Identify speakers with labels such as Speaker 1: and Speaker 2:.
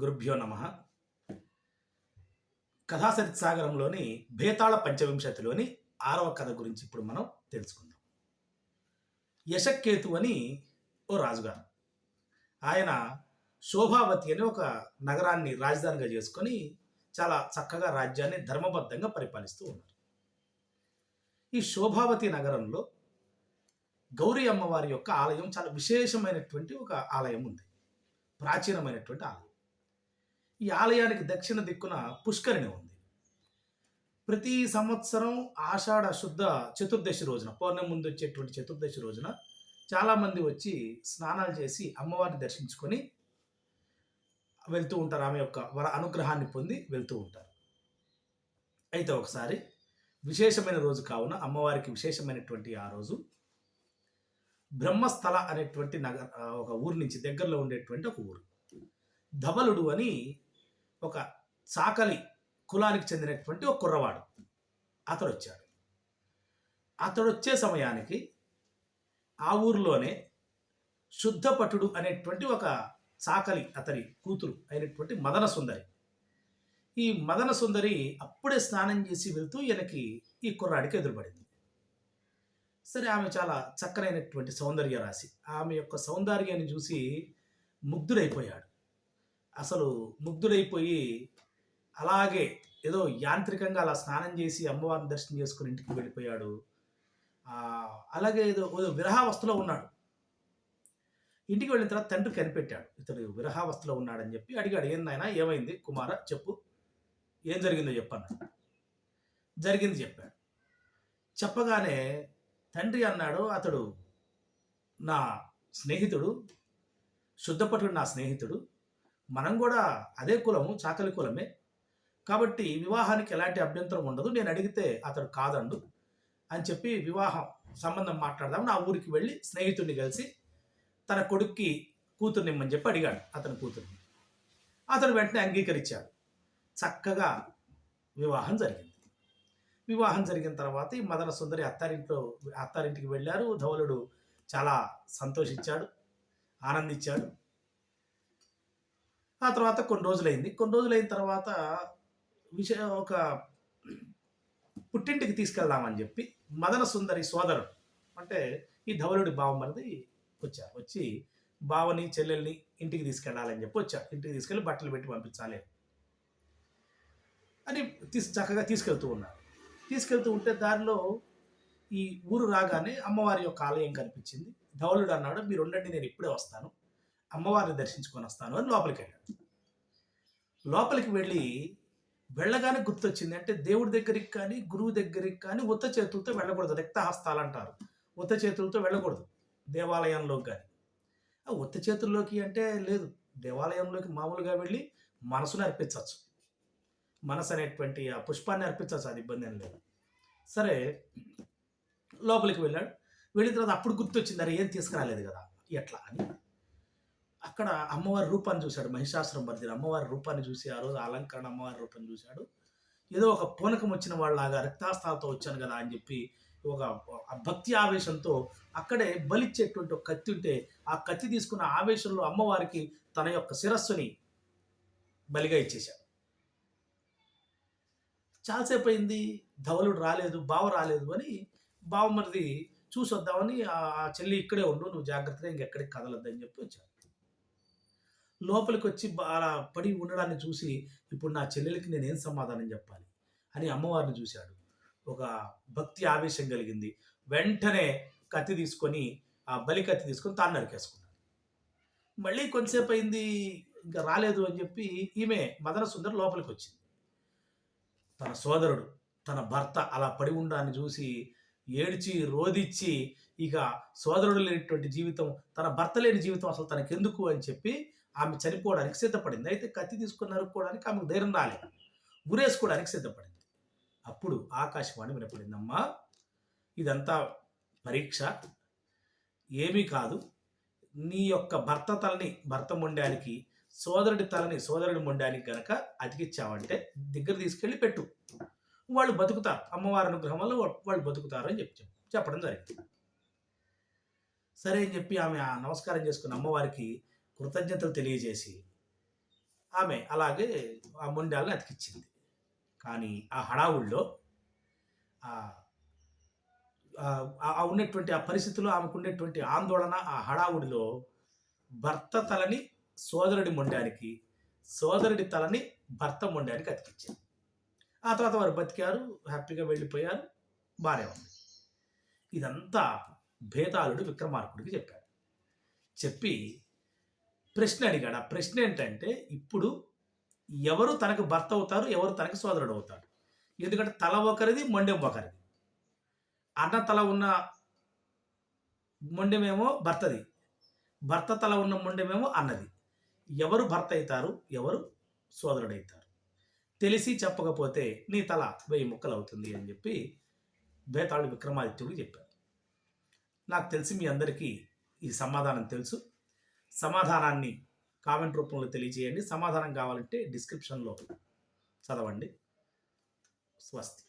Speaker 1: గురుభ్యో నమ. కథాసరిత్ సాగరంలోని భేతాళ పంచవింశతిలోని ఆరవ కథ గురించి ఇప్పుడు మనం తెలుసుకుందాం. యశకేతు అని ఓ రాజుగారు. ఆయన శోభావతి అని ఒక నగరాన్ని రాజధానిగా చేసుకొని చాలా చక్కగా రాజ్యాన్ని ధర్మబద్ధంగా పరిపాలిస్తూ ఉన్నారు. ఈ శోభావతి నగరంలో గౌరీ అమ్మవారి యొక్క ఆలయం చాలా విశేషమైనటువంటి ఒక ఆలయం ఉంది. ప్రాచీనమైనటువంటి ఆలయం. ఈ ఆలయానికి దక్షిణ దిక్కున పుష్కరిణి ఉంది. ప్రతి సంవత్సరం ఆషాఢ శుద్ధ చతుర్దశి రోజున పౌర్ణమి ముందు వచ్చేటువంటి చతుర్దశి రోజున చాలామంది వచ్చి స్నానాలు చేసి అమ్మవారిని దర్శించుకొని వెళ్తూ ఉంటారు. ఆమె యొక్క వర అనుగ్రహాన్ని పొంది వెళ్తూ ఉంటారు. అయితే ఒకసారి విశేషమైన రోజు కావున అమ్మవారికి విశేషమైనటువంటి ఆ రోజు బ్రహ్మస్థల అనేటువంటి నగర ఒక ఊరు నుంచి దగ్గరలో ఉండేటువంటి ఒక ఊరు. ధవలుడు అని ఒక చాకలి కులానికి చెందినటువంటి ఒక కుర్రవాడు. అతడు వచ్చాడు అతడు వచ్చే సమయానికి ఆ ఊరిలోనే శుద్ధపటుడు అనేటువంటి ఒక చాకలి అతని కూతురు అయినటువంటి మదన సుందరి ఈ మదన సుందరి అప్పుడే స్నానం చేసి వెళ్తూ ఈయనకి ఈ కుర్రాడికి ఎదురుపడింది. సరే ఆమె చాలా చక్కనైనటువంటి సౌందర్య రాశి ఆమె యొక్క సౌందర్యాన్ని చూసి ముగ్ధుడైపోయాడు. అసలు ముగ్ధుడైపోయి అలాగే ఏదో యాంత్రికంగా అలా స్నానం చేసి అమ్మవారిని దర్శనం చేసుకుని ఇంటికి వెళ్ళిపోయాడు. అలాగే ఏదో ఏదో విరహావస్థలో ఉన్నాడు. ఇంటికి వెళ్ళిన తర్వాత తండ్రి కనిపెట్టాడు. ఇతడు విరహావస్థలో ఉన్నాడని చెప్పి అడిగాడు ఏం నాయనా ఏమైంది? కుమార చెప్పు. ఏం జరిగిందో చెప్పన్నాడు జరిగింది చెప్పాడు. చెప్పగానే తండ్రి అన్నాడు అతడు నా స్నేహితుడు శుద్ధపటుడు నా స్నేహితుడు. మనం కూడా అదే కులము చాకలి కులమే. కాబట్టి వివాహానికి ఎలాంటి అభ్యంతరం ఉండదు. నేను అడిగితే అతడు కాదండు అని చెప్పి వివాహం సంబంధం మాట్లాడదాం. నా ఊరికి వెళ్ళి స్నేహితుడిని కలిసి తన కొడుక్కి కూతుర్నిమ్మని చెప్పి అడిగాడు అతని కూతుర్ని. అతను వెంటనే అంగీకరించాడు. చక్కగా వివాహం జరిగింది. వివాహం జరిగిన తర్వాత ఈ మదన సుందరి అత్తారింట్లో అత్తారింటికి వెళ్ళారు. ధవలుడు చాలా సంతోషించాడు ఆనందించాడు. ఆ తర్వాత కొన్ని రోజులైంది. కొన్ని రోజులైన తర్వాత విషయం ఒక పుట్టింటికి తీసుకెళ్దామని చెప్పి మదన సుందరి సోదరుడు అంటే ఈ ధవలుడి బావమరిది వచ్చారు. వచ్చి బావని చెల్లెల్ని ఇంటికి తీసుకెళ్ళాలని చెప్పి వచ్చారు. ఇంటికి తీసుకెళ్ళి బట్టలు పెట్టి పంపించాలి అని. తీసు చక్కగా తీసుకెళ్తూ ఉన్నారు. తీసుకెళ్తూ ఉంటే దారిలో ఈ ఊరు రాగానే అమ్మవారి యొక్క ఆలయం కనిపించింది. ధవలుడు అన్నాడు మీరు ఉండండి నేను ఇప్పుడే వస్తాను. అమ్మవారిని దర్శించుకొని వస్తాను అని లోపలికి వెళ్ళాడు లోపలికి వెళ్ళి వెళ్ళగానే గుర్తొచ్చింది. అంటే దేవుడి దగ్గరికి కానీ గురువు దగ్గరికి కానీ ఉత్త చేతులతో వెళ్ళకూడదు. రక్తహస్తాలు అంటారు. ఉత్త చేతులతో వెళ్ళకూడదు. దేవాలయంలోకి కానీ. ఆ ఉత్త చేతుల్లోకి అంటే లేదు. దేవాలయంలోకి మామూలుగా వెళ్ళి మనసును అర్పించవచ్చు. మనసు అనేటువంటి ఆ పుష్పాన్ని అర్పించవచ్చు. అది ఇబ్బంది ఏం లేదు. సరే లోపలికి వెళ్ళాడు. వెళ్ళిన తర్వాత అప్పుడు గుర్తొచ్చింది. అరే ఏం తీసుకురాలేదు కదా. ఎట్లా అని. అక్కడ అమ్మవారి రూపాన్ని చూశాడు మహిషాసురం మధ్య అమ్మవారి రూపాన్ని చూసి ఆ రోజు అలంకరణ అమ్మవారి రూపాన్ని చూశాడు. ఏదో ఒక పూనకం వచ్చిన వాళ్ళలాగా రక్తాస్థాలతో వచ్చాను కదా అని చెప్పి ఒక భక్తి ఆవేశంతో అక్కడే బలిచ్చేటువంటి ఒక కత్తి ఉంటే ఆ కత్తి తీసుకున్న ఆవేశంలో అమ్మవారికి తన యొక్క శిరస్సుని బలిగా ఇచ్చేశాడు. చాలాసేపు అయింది ధవలుడు రాలేదు బావ రాలేదు అని బావమరిది చూసి వద్దామని ఆ ఆ చెల్లి ఇక్కడే ఉండు నువ్వు జాగ్రత్తగా ఇంకెక్కడికి కదలొద్దని చెప్పి వచ్చాడు. లోపలికి వచ్చి అలా పడి ఉండడాన్ని చూసి ఇప్పుడు నా చెల్లెలకి నేను ఏం సమాధానం చెప్పాలి? అని అమ్మవారిని చూశాడు. ఒక భక్తి ఆవేశం కలిగింది. వెంటనే కత్తి తీసుకొని ఆ బలి కత్తి తీసుకొని తాను నరికేసుకున్నాడు. మళ్ళీ కొంతసేపు అయింది ఇంకా రాలేదు అని చెప్పి ఈమె మదన సుందర్ లోపలికి వచ్చింది తన సోదరుడు తన భర్త అలా పడి ఉండాన్ని చూసి ఏడ్చి రోదిచ్చి ఇక సోదరుడు లేనటువంటి జీవితం తన భర్త లేని జీవితం అసలు తనకెందుకు అని చెప్పి ఆమె చనిపోవడానికి సిద్ధపడింది. అయితే కత్తి తీసుకుని నరుక్కోవడానికి ఆమెకు ధైర్యం రాలేదు. గురేసుకోవడానికి సిద్ధపడింది. అప్పుడు ఆకాశవాణి వినపడింది అమ్మా ఇదంతా పరీక్ష. ఏమీ కాదు. నీ యొక్క భర్త తలని భర్త మొండానికి సోదరుడి తలని సోదరుడి మొండానికి గనక అతికిచ్చావంటే దగ్గర తీసుకెళ్ళి పెట్టు. వాళ్ళు బతుకుతారు. అమ్మవారి అనుగ్రహం వల్ల వాళ్ళు బతుకుతారు అని చెప్పి. చెప్పడం జరిగింది. సరే అని చెప్పి ఆమె ఆ నమస్కారం చేసుకున్న అమ్మవారికి కృతజ్ఞతలు తెలియజేసి ఆమె అలాగే ఆ మొండాలను అతికిచ్చింది కానీ ఆ హడావుల్లో ఆ ఉన్నటువంటి ఆ పరిస్థితిలో ఆమెకు ఉండేటువంటి ఆందోళన ఆ హడావుడిలో భర్త తలని సోదరుడి మొండానికి సోదరుడి తలని భర్త మొండానికి అతికిచ్చింది ఆ తర్వాత వారు బతికారు హ్యాపీగా వెళ్ళిపోయారు బాగానే ఉంది. ఇదంతా భేతాళుడు విక్రమార్కుడికి చెప్పాడు. చెప్పి ప్రశ్న అడిగాడు ఆ ప్రశ్న ఏంటంటే ఇప్పుడు ఎవరు తనకు భర్త అవుతారు ఎవరు తనకు సోదరుడు అవుతాడు ఎందుకంటే తల ఒకరిది మొండెం ఒకరిది. అన్న తల ఉన్న మొండెమేమో భర్తది. భర్త తల ఉన్న మొండెమేమో అన్నది. ఎవరు భర్త అవుతారు ఎవరు సోదరుడు అవుతారు? తెలిసి చెప్పకపోతే నీ తల వెయ్యి ముక్కలు అవుతుంది అని చెప్పి బేతాళుడు విక్రమాదిత్యుడు చెప్పారు నాకు తెలిసి మీ అందరికీ ఈ సమాధానం తెలుసు. సమాధానాన్ని కామెంట్ రూపంలో తెలియజేయండి. సమాధానం కావాలంటే డిస్క్రిప్షన్లో చదవండి. స్వస్తి.